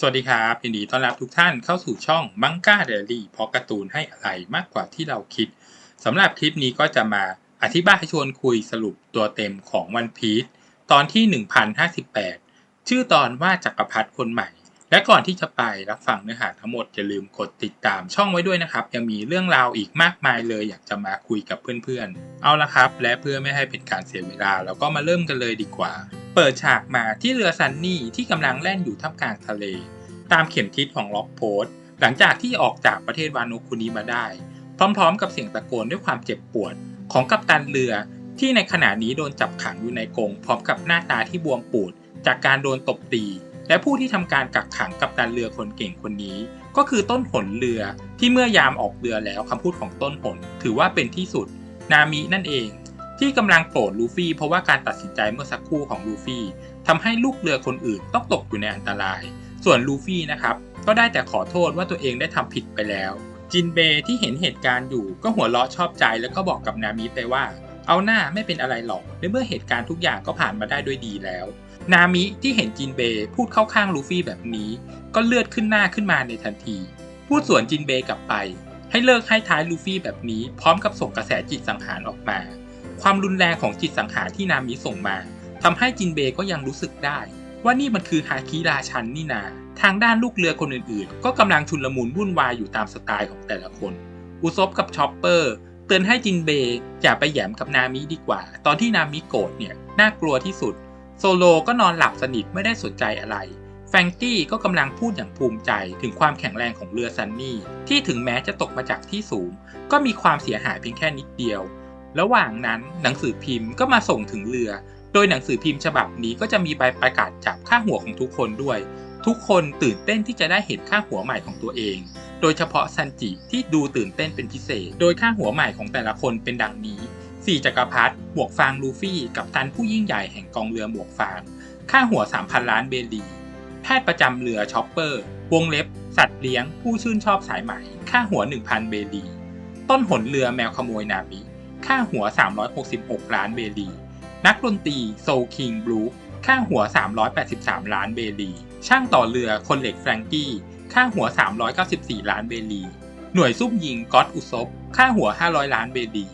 สวัสดีครับยินดีต้อนรับทุกท่านเข้าสู่ช่องมังก้าเดลี่เพราะการ์ตูนให้อะไรมากกว่าที่เราคิดสำหรับคลิปนี้ก็จะมาอธิบายชวนคุยสรุปตัวเต็มของวันพีชตอนที่ 1058 ชื่อตอนว่าจักรพรรดิคนใหม่ และก่อนที่จะไปรับฟังเนื้อหาทั้งหมดอย่าลืมกดติดตามช่องไว้ด้วยนะครับ ยังมีเรื่องราวอีกมากมายเลยอยากจะมาคุยกับเพื่อนๆ เอาละครับ และเพื่อไม่ให้เป็นการเสียเวลาเราก็มาเริ่มกันเลยดีกว่า เปิดฉากมาที่เรือซันนี่ที่กำลังแล่นอยู่ท่ามกลางทะเล ตามเข็มทิศของล็อกโพสต์หลังจากที่ออกจากประเทศวานุคุนีมาได้ พร้อม ๆ กับเสียงตะโกนด้วยความเจ็บปวด ของกัปตันเรือที่ในขณะนี้โดนจับขังอยู่ในกรงพร้อมกับหน้าตาที่บวมปูด จากการโดนตบตี และผู้ที่ทำการกักขังกัปตันเรือคนเก่งคนนี้ ก็คือต้นหนเรือที่เมื่อยามออกเรือแล้วคำพูดของต้นหนถือว่าเป็นที่สุด นามินั่นเอง ที่กำลังโกรธลูฟี่เพราะว่าการตัดสินใจเมื่อสักครู่ของลูฟี่ทำให้ลูกเรือคนอื่นต้องตกอยู่ในอันตราย ส่วนลูฟี่นะครับก็ได้แต่ขอโทษว่าตัวเองได้ทำผิดไปแล้ว จินเบที่เห็นเหตุการณ์อยู่ก็หัวเราะชอบใจแล้วก็บอกกับนามิไปว่า เอาหน้าไม่เป็นอะไรหรอกในเมื่อเหตุการณ์ทุกอย่างก็ผ่านมาได้ด้วยดีแล้ว นามิที่เห็นจินเบย์พูดเข้าข้างลูฟี่แบบนี้ ก็เลือดขึ้นหน้าขึ้นมาในทันที พูดสวนจินเบยกลับไป ให้เลิกให้ท้ายลูฟี่แบบนี้ พร้อมกับส่งกระแสจิตสังหารออกมา ความรุนแรงของจิตสังหารที่นามิส่งมาทำให้จินเบยก็ยังรู้สึกได้ ว่านี่มันคือฮาคิราชันนี่นา ทางด้านลูกเรือคนอื่นๆ ก็กำลังชุนลมุนวุ่นวายอยู่ตามสไตล์ของแต่ละคน อุซบกับชอปเปอร์เตือนให้จินเบย์อย่าไปแหยมกับนามิดีกว่า ตอนที่นามิโกรธเนี่ยน่ากลัวที่สุด โซโลก็นอนหลับสนิทไม่ได้สนใจอะไร แฟรงกี้ก็กำลังพูดอย่างภูมิใจถึงความแข็งแรงของเรือซันนี่ ที่ถึงแม้จะตกมาจากที่สูง ก็มีความเสียหายเพียงแค่นิดเดียว ระหว่างนั้นหนังสือพิมพ์ก็มาส่งถึงเรือ โดยหนังสือพิมพ์ฉบับนี้ก็จะมีใบประกาศจับค่าหัวของทุกคนด้วย ทุกคนตื่นเต้นที่จะได้เห็นค่าหัวใหม่ของตัวเอง โดยเฉพาะซันจิที่ดูตื่นเต้นเป็นพิเศษ โดยค่าหัวใหม่ของแต่ละคนเป็นดังนี้ 4จักรพรรดิหมวกฟางลูฟี่ กับตันผู้ยิ่งใหญ่แห่งกองเรือหมวกฟาง ค่าหัว 3,000 ล้านเบลีแพทย์ประจำเรือชอปเปอร์ วงเล็บ สัตว์เลี้ยง ผู้ชื่นชอบสายไหม ค่าหัว 1,000 เบลีต้นหนเรือแมวขโมยนามิ ค่าหัว 366 ล้านเบลีนักดนตรีโซคิงบลูค่าหัว 383 ล้านเบลีช่างต่อเรือคนเหล็กแฟรงกี้ค่าหัว 394 ล้านเบลีหน่วยซุ่มยิงก็อตอุซบค่าหัว 500 ล้านเบลี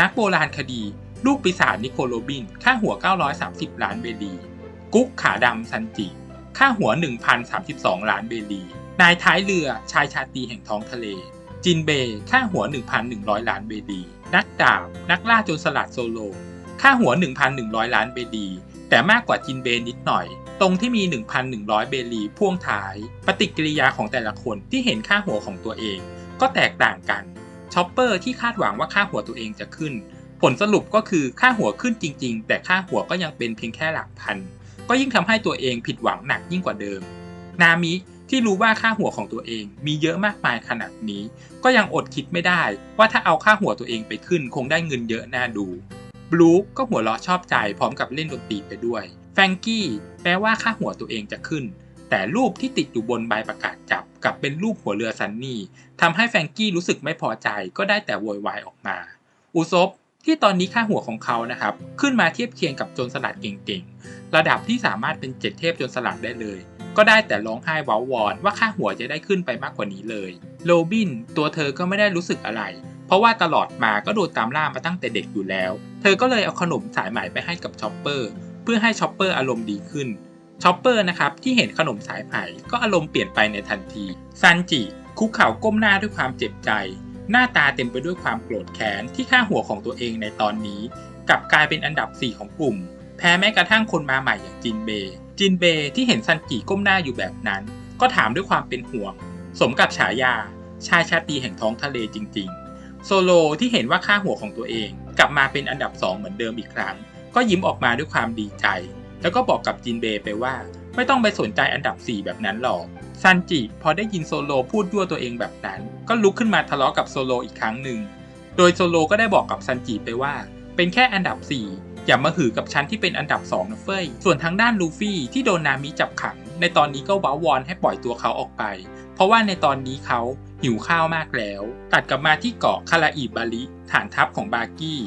นักโบราณคดี ลูกปีศาจนิโคลโรบิน ค่าหัว 930 ล้านเบลี กุ๊กขาดำซันจิ ค่าหัว 1,032 ล้านเบลี นายท้ายเรือชายชาตีแห่งท้องทะเล จินเบย์ค่าหัว 1,100 ล้านเบลี นักดาบ นักล่าโจรสลัดโซโล ค่าหัว 1,100 ล้านเบลีแต่มากกว่าจินเบย์นิดหน่อย ตรงที่มี 1,100 เบลีพ่วงท้าย ปฏิกิริยาของแต่ละคนที่เห็นค่าหัวของตัวเอง ก็แตกต่างกัน ชอปเปอร์ที่คาดหวังว่าค่าหัวตัวเองจะขึ้น ผลสรุปก็คือค่าหัวขึ้นจริง ๆ แต่ค่าหัวก็ยังเป็นเพียงแค่หลักพัน ก็ยิ่งทำให้ตัวเองผิดหวังหนักยิ่งกว่าเดิม นามิที่รู้ว่าค่าหัวของตัวเองมีเยอะมากมายขนาดนี้ ก็ยังอดคิดไม่ได้ ว่าถ้าเอาค่าหัวตัวเองไปขึ้น คงได้เงินเยอะน่าดูบลูก็หัวเราะชอบใจพร้อมกับเล่นดนตรีไปด้วยแฟงกี้แปลว่าค่าหัวตัวเองจะขึ้น แต่รูปที่ติดอยู่บนใบประกาศจับกลับเป็นรูปหัวเรือซันนี่ทำให้แฟรงกี้รู้สึกไม่พอใจก็ได้แต่โวยวายออกมา อุซบที่ตอนนี้ค่าหัวของเขานะครับ ขึ้นมาเทียบเคียงกับโจรสลัดเก่งๆ ระดับที่สามารถเป็นเจ็ดเทพโจรสลัดได้เลย ก็ได้แต่ร้องไห้ว้าวอน ว่าค่าหัวจะได้ขึ้นไปมากกว่านี้เลย โรบินตัวเธอก็ไม่ได้รู้สึกอะไร เพราะว่าตลอดมาก็โดนตามล่ามาตั้งแต่เด็กอยู่แล้ว เธอก็เลยเอาขนมสายไหมไปให้กับชอปเปอร์ เพื่อให้ชอปเปอร์อารมณ์ดีขึ้น ชอปเปอร์นะครับที่เห็นขนมสายไหมก็อารมณ์เปลี่ยนไปในทันที ซันจิคุกเข่าก้มหน้าด้วยความเจ็บใจ หน้าตาเต็มไปด้วยความโกรธแค้นที่ค่าหัวของตัวเองในตอนนี้ กลับกลายเป็นอันดับ 4 ของกลุ่ม แพ้แม้กระทั่งคนมาใหม่อย่างจินเบย์จินเบย์ที่เห็นซันจิก้มหน้าอยู่แบบนั้น ก็ถามด้วยความเป็นห่วง สมกับฉายา ชายชาตีแห่งท้องทะเลจริง ๆ โซโลที่เห็นว่าค่าหัวของตัวเอง กลับมาเป็นอันดับ 2 เหมือนเดิมอีกครั้ง ก็ยิ้มออกมาด้วยความดีใจ แล้วก็บอกกับจินเบย์ไปว่า ไม่ต้องไปสนใจอันดับ 4 แบบนั้นหรอก ซันจิพอได้ยินโซโลพูดยั่วตัวเองแบบนั้น ก็ลุกขึ้นมาทะเลาะกับโซโลอีกครั้งหนึ่ง โดยโซโลก็ได้บอกกับซันจิไปว่า เป็นแค่อันดับ 4 อย่ามาหือกับฉันที่เป็นอันดับ2นะเฟ้ย ส่วนทางด้านลูฟี่ที่โดนนามิจับขัง ในตอนนี้ก็ว้าวอนให้ปล่อยตัวเขาออกไป เพราะว่าในตอนนี้เขาหิวข้าวมากแล้ว ตัดกลับมาที่เกาะคาราอิบาริฐานทัพของบากี้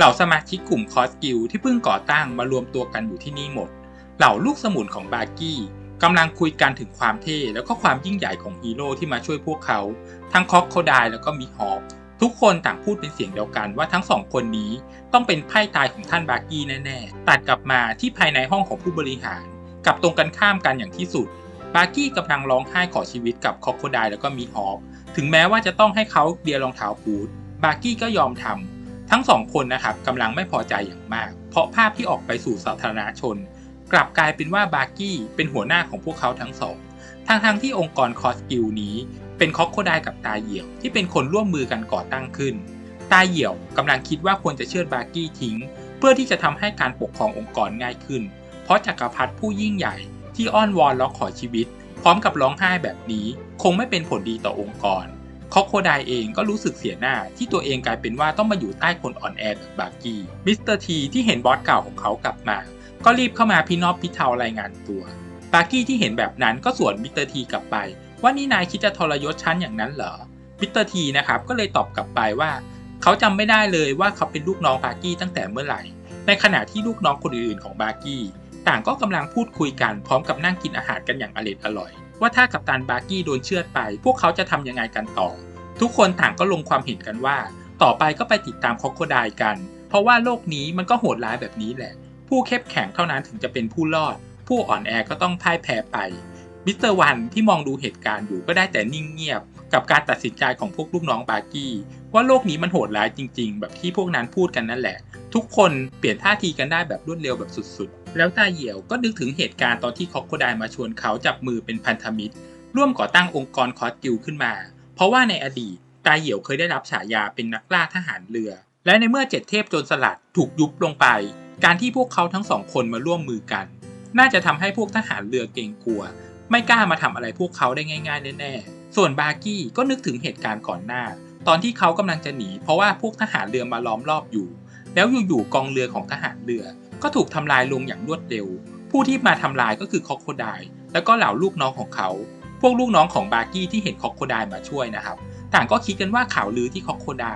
เหล่าสมาชิกกลุ่มคอสกิลที่เพิ่งก่อตั้งมารวมตัวกันอยู่ที่นี่หมด เหล่าลูกสมุนของบาร์กี้กำลังคุยกันถึงความเท่แล้วก็ความยิ่งใหญ่ของฮีโร่ที่มาช่วยพวกเขา ทั้งคอกโคไดแล้วก็มิฮอคทุกคนต่างพูดเป็นเสียงเดียวกันว่าทั้งสองคนนี้ต้องเป็นไพ่ตายของท่านบาร์กี้แน่ๆ ตัดกลับมาที่ภายในห้องของผู้บริหารกับตรงกันข้ามกันอย่างที่สุด บาร์กี้กำลังร้องไห้ขอชีวิตกับคอกโคไดแล้วก็มิฮอคถึงแม้ว่าจะต้องให้เขาเดียรองเท้าบูทบาร์กี้ก็ยอมทำ ทั้งสองคนนะครับกำลังไม่พอใจอย่างมาก เพราะภาพที่ออกไปสู่สาธารณชน กลับกลายเป็นว่าบาร์กี้เป็นหัวหน้าของพวกเขาทั้งสองทั้งๆทที่องค์กรคอสกิลนี้ เป็นคอกโคไดกับตาเหี่ยวที่เป็นคนร่วมมือกันก่อตั้งขึ้น ตาเหี่ยวกำลังคิดว่าควรจะเชิดบาร์กี้ทิ้ง เพื่อที่จะทำให้การปกครององค์กรง่ายขึ้น เพราะจักรพรรดิผู้ยิ่งใหญ่ที่อ้อนวอนร้องขอชีวิต พร้อมกับร้องไห้แบบนี้ คงไม่เป็นผลดีต่อองค์กร คอกโคไดเองก็รู้สึกเสียหน้าที่ตัวเองกลายเป็นว่าต้องมาอยู่ใต้คนอ่อนแอแบบบาร์กี้มิสเตอร์ทีที่เห็นบอสเก่าของเขากลับมา ก็รีบเข้ามาพี่นอบพี่เทารายงานตัวบาร์กี้ที่เห็นแบบนั้นก็สวนมิสเตอร์ทีกลับไป ว่านี่นายคิดจะทรยศฉันอย่างนั้นเหรอมิสเตอร์ทีนะครับก็เลยตอบกลับไปว่า เขาจำไม่ได้เลยว่าเขาเป็นลูกน้องบาร์กี้ตั้งแต่เมื่อไหร่ ในขณะที่ลูกน้องคนอื่นๆของบาร์กี้ต่างก็กำลังพูดคุยกันพร้อมกับนั่งกินอาหารกันอย่างอร็ดอร่อย ว่าถ้ากัปตันบาร์กี้โดนเชือดไป พวกเขาจะทำยังไงกันต่อ ทุกคนต่างก็ลงความเห็นกันว่า ต่อไปก็ไปติดตามคอกโคไดกัน เพราะว่าโลกนี้มันก็โหดร้ายแบบนี้แหละ ผู้เข้มแข็งเท่านั้นถึงจะเป็นผู้รอด ผู้อ่อนแอก็ต้องพ่ายแพ้ไปมิสเตอร์วันที่มองดูเหตุการณ์อยู่ก็ได้แต่นิ่งเงียบ กับการตัดสินใจของพวกลูกน้องบาร์กี้ ว่าโลกนี้มันโหดร้ายจริง ๆ แบบที่พวกนั้นพูดกันนั่นแหละ ทุกคนเปลี่ยนท่าทีกันได้แบบรวดเร็วแบบสุดๆ แล้วตาเหี่ยวก็นึกถึงเหตุการณ์ตอนที่คอกโคไดมาชวนเขาจับมือเป็นพันธมิตร ร่วมก่อตั้งองค์กรคอสกิลขึ้นมา เพราะว่าในอดีตตาเหี่ยวเคยได้รับฉายาเป็นนักล่าทหารเรือ และในเมื่อเจ็ดเทพโจรสลัดถูกยุบลงไป การที่พวกเขาทั้งสองคนมาร่วมมือกัน น่าจะทำให้พวกทหารเรือเกรงกลัว ไม่กล้ามาทำอะไรพวกเขาได้ง่ายๆแน่ๆส่วนบาร์กี้ก็นึกถึงเหตุการณ์ก่อนหน้า ตอนที่เขากำลังจะหนี เพราะว่าพวกทหารเรือมาล้อมรอบอยู่ แล้วอยู่ๆกองเรือของทหารเรือ ก็ถูกทำลายลงอย่างรวดเร็ว ผู้ที่มาทำลายก็คือคอกโคไดแล้วก็เหล่าลูกน้องของเขา พวกลูกน้องของบาร์กี้ที่เห็นคอกโคไดมาช่วยนะครับ ต่างก็คิดกันว่าข่าวลือที่คอกโคได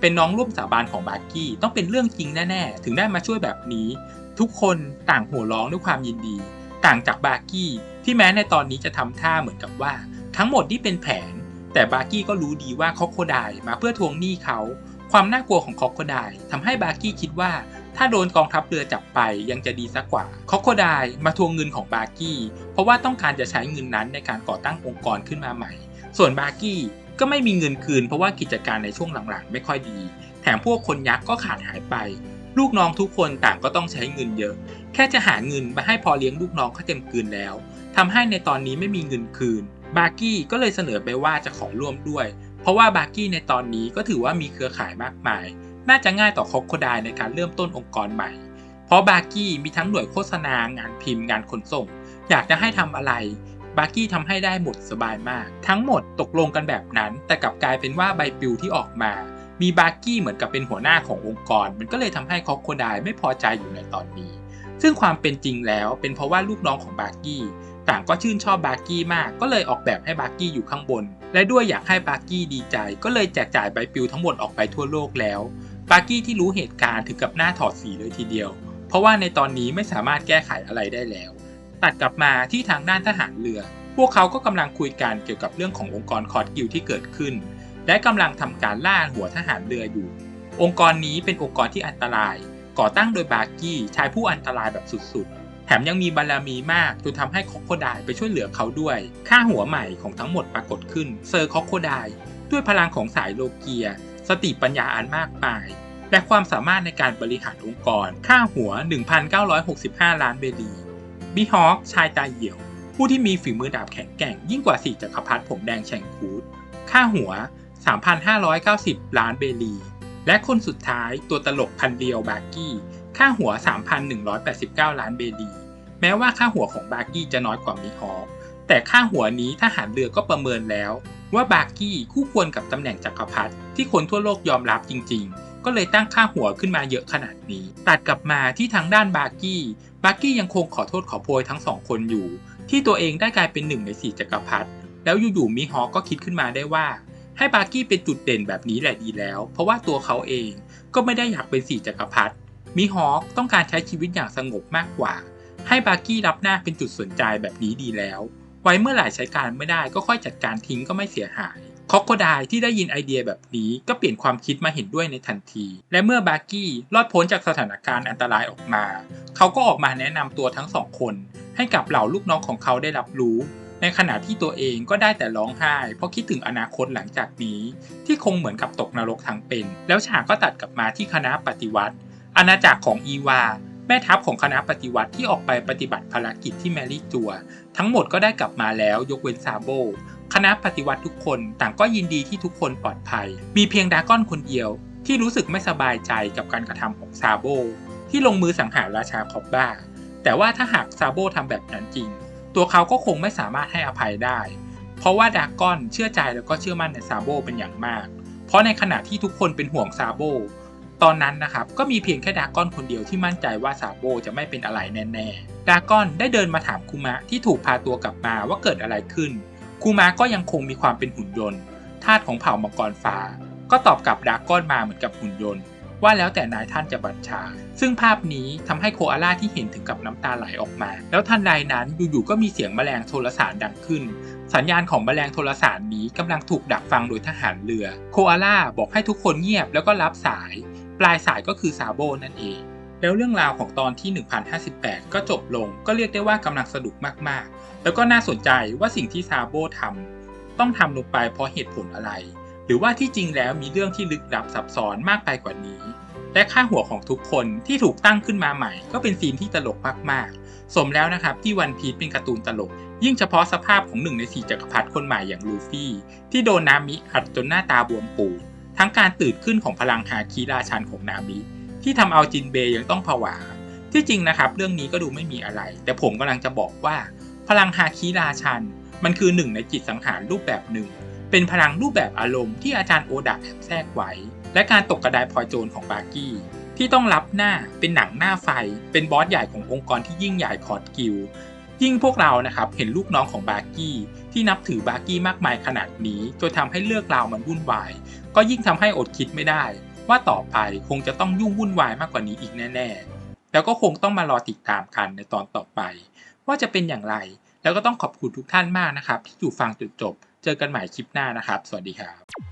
เป็นน้องร่วมสาบานของบาร์กี้ต้องเป็นเรื่องจริงแน่ๆ ถึงได้มาช่วยแบบนี้ ทุกคนต่างหัวร้องด้วยความยินดี ต่างจากบาร์กี้ที่แม้ในตอนนี้จะทำท่าเหมือนกับว่า ทั้งหมดที่เป็นแผน แต่บาร์กี้ก็รู้ดีว่าคอกโคไดมาเพื่อทวงหนี้เขา ความน่ากลัวของคอกโคไดทำให้บาร์กี้คิดว่า ถ้าโดนกองทัพเรือจับไปยังจะดีสักกว่าคอกโคไดมาทวงเงินของบาร์กี้ เพราะว่าต้องการจะใช้เงินนั้นในการก่อตั้งองค์กรขึ้นมาใหม่ ส่วนบาร์กี้ก็ไม่มีเงินคืนเพราะว่ากิจการในช่วงหลังๆ ไม่ค่อยดี แถมพวกคนยักษ์ก็ขาดหายไป ลูกน้องทุกคนต่างก็ต้องใช้เงินเยอะ แค่จะหาเงินมาให้พอเลี้ยงลูกน้องเขาเต็มคืนแล้วทำให้ในตอนนี้ไม่มีเงินคืน บาร์กี้ก็เลยเสนอไปว่าจะขอร่วมด้วย เพราะว่าบาร์กี้ในตอนนี้ก็ถือว่ามีเครือข่ายมากมาย น่าจะง่ายต่อคอกโคไดในการเริ่มต้นองค์กรใหม่ เพราะบาร์กี้มีทั้งหน่วยโฆษณางานพิมพ์งานขนส่ง อยากจะให้ทำอะไร บาร์กี้ทำให้ได้หมดสบายมาก ทั้งหมดตกลงกันแบบนั้น แต่กลับกลายเป็นว่าใบปลิวที่ออกมา มีบาร์กี้เหมือนกับเป็นหัวหน้าขององค์กร มันก็เลยทำให้คอกโคไดไม่พอใจอยู่ในตอนนี้ ซึ่งความเป็นจริงแล้วเป็นเพราะว่าลูกน้องของบาร์กี้ต่างก็ชื่นชอบบาร์กี้มาก ก็เลยออกแบบให้บาร์กี้อยู่ข้างบน และด้วยอยากให้บาร์กี้ดีใจ ก็เลยแจกจ่ายใบปลิวทั้งหมดออกไปทั่วโลกแล้ว บาร์กี้ที่รู้เหตุการณ์ถึงกับหน้าถอดสีเลยทีเดียว เพราะว่าในตอนนี้ไม่สามารถแก้ไขอะไรได้แล้ว ตัดกลับมาที่ทางด้านทหารเรือ พวกเขาก็กำลังคุยกันเกี่ยวกับเรื่องขององค์กรคอร์ดกิลที่เกิดขึ้น และกำลังทำการล่าหัวทหารเรืออยู่ องค์กรนี้เป็นองค์กรที่อันตราย ก่อตั้งโดยบาร์กี้ชายผู้อันตรายแบบสุดๆแถมยังมีบารมีมากจนทำให้คอโคไดไปช่วยเหลือเขาด้วย ค่าหัวใหม่ของทั้งหมดปรากฏขึ้นเซอร์คอโคไดด้วยพลังของสายโลเกีย สติปัญญาอันมากมาย และความสามารถในการบริหารองค์กร ค่าหัว 1,965 ล้านเบลีบีฮอคชายตาเหี่ยว ผู้ที่มีฝีมือดาบแข็งแกร่งยิ่งกว่าสี่จักรพรรดิผมแดงแชงคูดค่าหัว 3,590 ล้านเบลี และคนสุดท้ายตัวตลกพันเดียวบาร์กี้ ค่าหัว 3,189 ล้านเบลี แม้ว่าค่าหัวของบาร์กี้จะน้อยกว่ามิฮอคแต่ค่าหัวนี้ทหารเรือก็ประเมินแล้ว ว่าบาร์กี้คู่ควรกับตำแหน่งจักรพรรดิที่คนทั่วโลกยอมรับจริง ๆ ก็เลยตั้งค่าหัวขึ้นมาเยอะขนาดนี้ ตัดกลับมาที่ทางด้านบาร์กี้ บาร์กี้ยังคงขอโทษขอโพยทั้งสองคนอยู่ ที่ตัวเองได้กลายเป็นหนึ่งในสี่จักรพรรดิแล้วอยู่ๆมิฮอก็คิดขึ้นมาได้ว่า ให้บาร์กี้เป็นจุดเด่นแบบนี้แหละดีแล้ว เพราะว่าตัวเขาเองก็ไม่ได้อยากเป็นสี่จักรพรรดิมิฮอคต้องการใช้ชีวิตอย่างสงบมากกว่า ให้บาร์กี้รับหน้าเป็นจุดสนใจแบบนี้ดีแล้ว ไว้เมื่อไหร่ใช้การไม่ได้ก็ค่อยจัดการทิ้งก็ไม่เสียหายคอกโคไดที่ได้ยินไอเดียแบบนี้ก็เปลี่ยนความคิดมาเห็นด้วยในทันที และเมื่อบาร์กี้รอดพ้นจากสถานการณ์อันตรายออกมา เขาก็ออกมาแนะนำตัวทั้งสองคน ให้กับเหล่าลูกน้องของเขาได้รับรู้ ในขณะที่ตัวเองก็ได้แต่ร้องไห้ เพราะคิดถึงอนาคตหลังจากนี้ ที่คงเหมือนกับตกนรกทั้งเป็น แล้วฉากก็ตัดกลับมาที่คณะปฏิวัติ อาณาจักรของอีวา แม่ทัพของคณะปฏิวัติที่ออกไปปฏิบัติภารกิจที่แมรี่จัว ทั้งหมดก็ได้กลับมาแล้วยกเว้นซาโบ คณะปฏิวัติทุกคนต่างก็ยินดีที่ทุกคนปลอดภัย มีเพียงดาก้อนคนเดียว ที่รู้สึกไม่สบายใจกับการกระทำของซาโบ ที่ลงมือสังหารราชาคอบบ้า แต่ว่าถ้าหากซาโบทำแบบนั้นจริง ตัวเขาก็คงไม่สามารถให้อภัยได้ เพราะว่าดาก้อนเชื่อใจแล้วก็เชื่อมั่นในซาโบเป็นอย่างมาก เพราะในขณะที่ทุกคนเป็นห่วงซาโบ ตอนนั้นนะครับก็มีเพียงแค่ดากอนคนเดียวที่มั่นใจว่าซาโบจะไม่เป็นอะไรแน่ๆ ดากอนได้เดินมาถามคุมะที่ถูกพาตัวกลับมาว่าเกิดอะไรขึ้น คูมะก็ยังคงมีความเป็นหุ่นยนต์ทาสของเผ่ามังกรฟ้า ก็ตอบกลับดากอนมาเหมือนกับหุ่นยนต์ ว่าแล้วแต่นายท่านจะบัญชา ซึ่งภาพนี้ทำให้โคอาล่าที่เห็นถึงกับน้ำตาไหลออกมา แล้วทันใดนั้นอยู่ๆก็มีเสียงแมลงโทรสารดังขึ้นสัญญาณของแมลงโทรสารนี้กำลังถูกดักฟังโดยทหารเรือ โคอาล่าบอกให้ทุกคนเงียบแล้วก็รับสาย ลายสายก็คือซาโบนั่นเอง แล้วเรื่องราวของตอนที่ 1058 ก็จบลงก็เรียกได้ว่ากำลังสนุกมากๆ แล้วก็น่าสนใจว่าสิ่งที่ซาโบทำต้องทำลงไปเพราะเหตุผลอะไร หรือว่าที่จริงแล้วมีเรื่องที่ลึกลับซับซ้อนมากไปกว่านี้ และค่าหัวของทุกคนที่ถูกตั้งขึ้นมาใหม่ ก็เป็นซีนที่ตลกมากๆ สมแล้วนะครับที่วันพีชเป็นการ์ตูนตลกยิ่งเฉพาะสภาพของหนึ่งในสี่จักรพรรดิคนใหม่อย่างลูฟี่ ที่โดนนามิอัดจนหน้าตาบวมปูด ทั้งการตื่นขึ้นของพลังฮาคิราชันของนามิที่ทำเอาจินเบยังต้องผวา ที่จริงนะครับ เรื่องนี้ก็ดูไม่มีอะไร แต่ผมกำลังจะบอกว่า พลังฮาคิราชัน มันคือหนึ่งในจิตสังหารรูปแบบหนึ่ง เป็นพลังรูปแบบอารมณ์ที่อาจารย์โอดะแอบแทรกไว้ และการตกกระไดพลอยโจรของบาร์กี้ ที่ต้องรับหน้าเป็นหนังหน้าไฟ เป็นบอสใหญ่ขององค์กรที่ยิ่งใหญ่คอร์ดกิลยิ่งพวกเรานะครับเห็นลูกน้องของบาร์กี้ที่นับถือบาร์กี้มากมายขนาดนี้จนทำให้เลือกราวมันวุ่นวาย ก็ยิ่งทำให้อดคิดไม่ได้ ว่าต่อไปคงจะต้องยุ่งวุ่นวายมากกว่านี้อีกแน่ ๆ แล้วก็คงต้องมารอติดตามกันในตอนต่อไป ว่าจะเป็นอย่างไร แล้วก็ต้องขอบคุณทุกท่านมากนะครับ ที่อยู่ฟังจนจบ เจอกันใหม่คลิปหน้านะครับ สวัสดีครับ